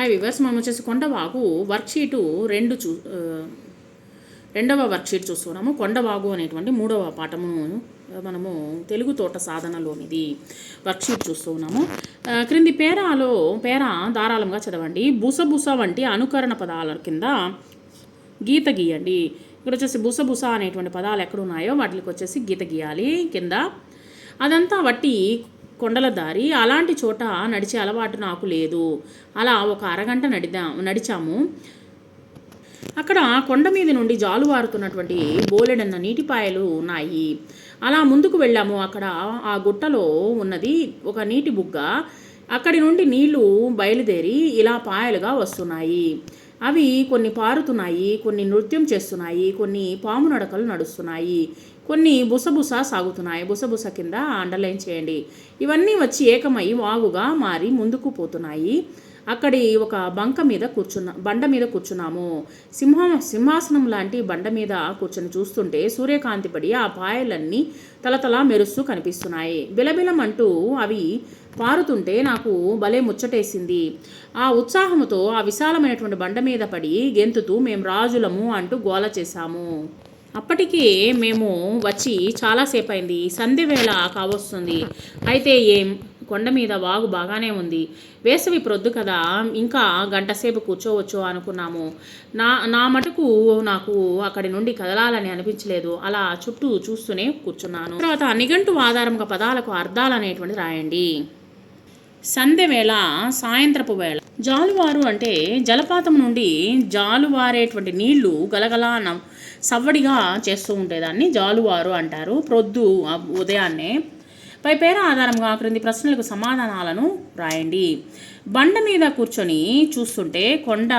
Hi viewers మనం వచ్చేసి కొండవాగు వర్క్షీటు రెండు చూ రెండవ వర్క్షీట్ చూస్తున్నాము. కొండవాగు అనేటువంటి మూడవ పాఠమును మనము తెలుగు తోట సాధనలోనిది వర్క్షీట్ చూస్తూ ఉన్నాము క్రింది పేరాలో పేర ధారాళంగా చదవండి. బుసబుస వంటి అనుకరణ పదాల కింద గీత గీయండి. ఇక్కడ వచ్చేసి బుసబుస అనేటువంటి పదాలు ఎక్కడ ఉన్నాయో వాటికి వచ్చేసి గీత గీయాలి. కింద అదంతా వట్టి కొండల దారి అలాంటి చోట నడిచే అలవాటు నాకు లేదు. అలా ఒక అరగంట నడిదా నడిచాము. అక్కడ కొండ మీద నుండి జాలువారుతున్నటువంటి బోలెడన్న నీటిపాయలు ఉన్నాయి. అలా ముందుకు వెళ్ళాము. అక్కడ ఆ గుట్టలో ఉన్నది ఒక నీటి బుగ్గ. అక్కడి నుండి నీళ్ళు బయలుదేరి ఇలా పాయలుగా వస్తున్నాయి. అవి కొన్ని పారుతున్నాయి కొన్ని నృత్యం చేస్తున్నాయి కొన్ని పాము నడకలు నడుస్తున్నాయి కొన్ని బుసబుస సాగుతున్నాయి. బుసబుస కింద అండర్లైన్ చేయండి. ఇవన్నీ వచ్చి ఏకమై వాగుగా మారి ముందుకు పోతున్నాయి. అక్కడి ఒక బంక మీద కూర్చున్న బండ మీద కూర్చున్నాము. సింహం సింహాసనం లాంటి బండ మీద కూర్చొని చూస్తుంటే సూర్యకాంతి పడి ఆ పాయలన్నీ తలతల మెరుస్తూ కనిపిస్తున్నాయి. బిలబిలమంటూ అవి పారుతుంటే నాకు భలే ముచ్చటేసింది. ఆ ఉత్సాహంతో ఆ విశాలమైనటువంటి బండ మీద మీద పడి గెంతుతూ మేము రాజులము అంటూ గోల చేశాము. అప్పటికి మేము వచ్చి చాలాసేపు అయింది సంధ్య వేళ కావస్తుంది. అయితే ఏం? కొండ మీద వాగు బాగానే ఉంది. వేసవి ప్రొద్దు కదా ఇంకా గంటసేపు కూర్చోవచ్చు అనుకున్నాము. నా నా మటుకు నాకు అక్కడి నుండి కదలాలని అనిపించలేదు. అలా చుట్టూ చూస్తూనే కూర్చున్నాను. తర్వాత నిఘంటు ఆధారంగా పదాలకు అర్థాలు అనేటువంటి రాయండి. సంధ్య వేళ సాయంత్రపు వేళ. జాలువారు అంటే జలపాతం నుండి జాలువారేటువంటి నీళ్ళు గలగలా సవ్వడిగా చేస్తూ ఉండేదాన్ని జాలువారు అంటారు. ప్రొద్దు ఆ ఉదయాన్నే. పై పేర ఆధారంగా క్రింది ప్రశ్నలకు సమాధానాలను రాయండి. బండ మీద కూర్చొని చూస్తుంటే కొండ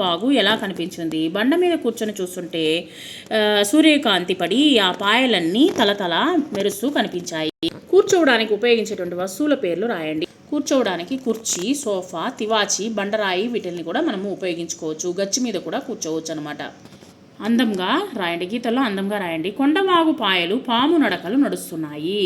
వాగు ఎలా కనిపించింది? బండ మీద కూర్చొని చూస్తుంటే సూర్యకాంతి పడి ఆ పాయలన్నీ తలతల మెరుస్తూ కనిపించాయి. కూర్చోవడానికి ఉపయోగించేటువంటి వస్తువుల పేర్లు రాయండి. కూర్చోవడానికి కుర్చీ సోఫా తివాచి బండరాయి వీటిని కూడా మనము ఉపయోగించుకోవచ్చు. గచ్చి మీద కూడా కూర్చోవచ్చు అనమాట అందంగా రాయండి. గీతల్లో అందంగా రాయండి. కొండవాగు పాయలు పాము నడకలు నడుస్తున్నాయి.